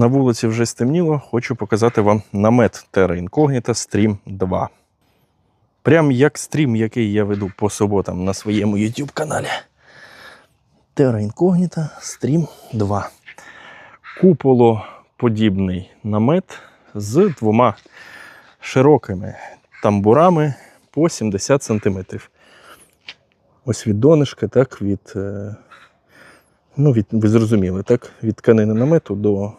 На вулиці вже стемніло, хочу показати вам намет Terra Incognita Stream 2. Прям як стрім, який я веду по суботам на своєму YouTube каналі. Terra Incognita Stream 2. Куполоподібний намет з двома широкими тамбурами по 70 см. Ось від донышка, так, від, е, ну, від, ви зрозуміли, так, від тканини намету до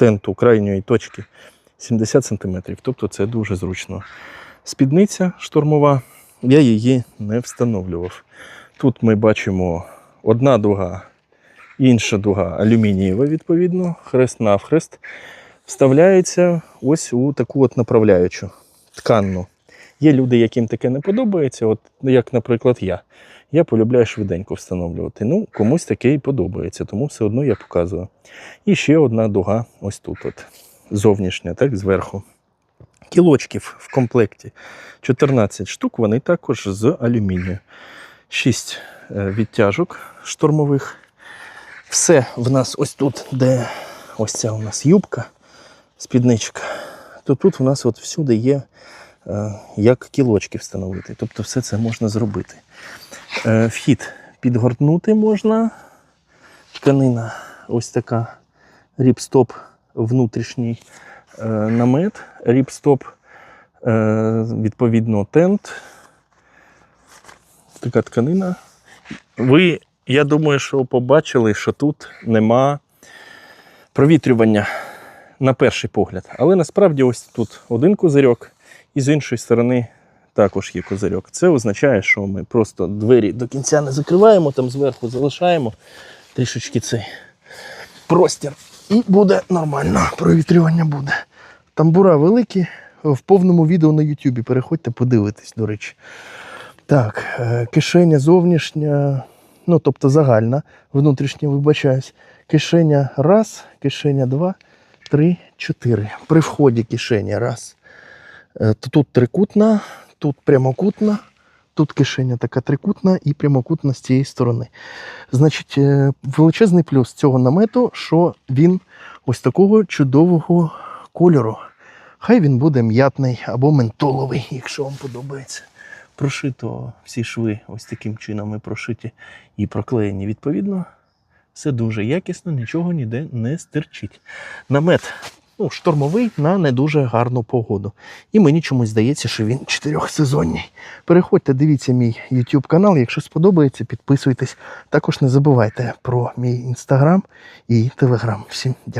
тенту крайньої точки 70 см. Тобто це дуже зручно. Спідниця штурмова, я її не встановлював. Тут ми бачимо одна дуга, інша дуга алюмінієва, відповідно, хрест навхрест. Вставляється ось у таку от направляючу тканну. Є люди, яким таке не подобається, от як, наприклад, я. Я полюбляю швиденько встановлювати. Ну, комусь таке і подобається, тому все одно я показую. І ще одна дуга ось тут, от, зовнішня, так, зверху. Кілочків в комплекті 14 штук, вони також з алюмінію. 6 відтяжок штурмових. Все в нас ось тут, де ось ця у нас юбка, спідничка, то тут у нас от всюди є е, як кілочки встановити. Тобто все це можна зробити. Е, Вхід підгортнути можна. Тканина ось така ріпстоп внутрішній е, намет, ріпстоп, е, відповідно, тент. Така тканина. Ви, я думаю, що побачили, що тут нема провітрювання на перший погляд. Але насправді ось тут один козирьок, і з іншої сторони також є козирьок. Це означає, що ми просто двері до кінця не закриваємо, там зверху залишаємо трішечки цей простір. І буде нормально, провітрювання буде. Тамбура великі, в повному відео на Ютубі. Переходьте, подивитись, до речі. Так, е, кишеня зовнішня, ну тобто загальна, внутрішня, вибачаюсь. Кишеня раз, кишеня два, три, чотири. При вході кишеня раз. Е, Тут трикутна, тут прямокутна, тут кишеня така трикутна і прямокутна з цієї сторони. Значить, е, величезний плюс цього намету, що він ось такого чудового кольору. Хай він буде м'ятний або ментоловий, якщо вам подобається. Прошито всі шви ось таким чином і прошиті і проклеєні відповідно. Все дуже якісно, нічого ніде не стирчить. Намет ну, штормовий на не дуже гарну погоду. І мені чомусь здається, що він чотирьохсезонний. Переходьте, дивіться мій YouTube канал. Якщо сподобається, підписуйтесь. Також не забувайте про мій інстаграм і телеграм. Всім дякую.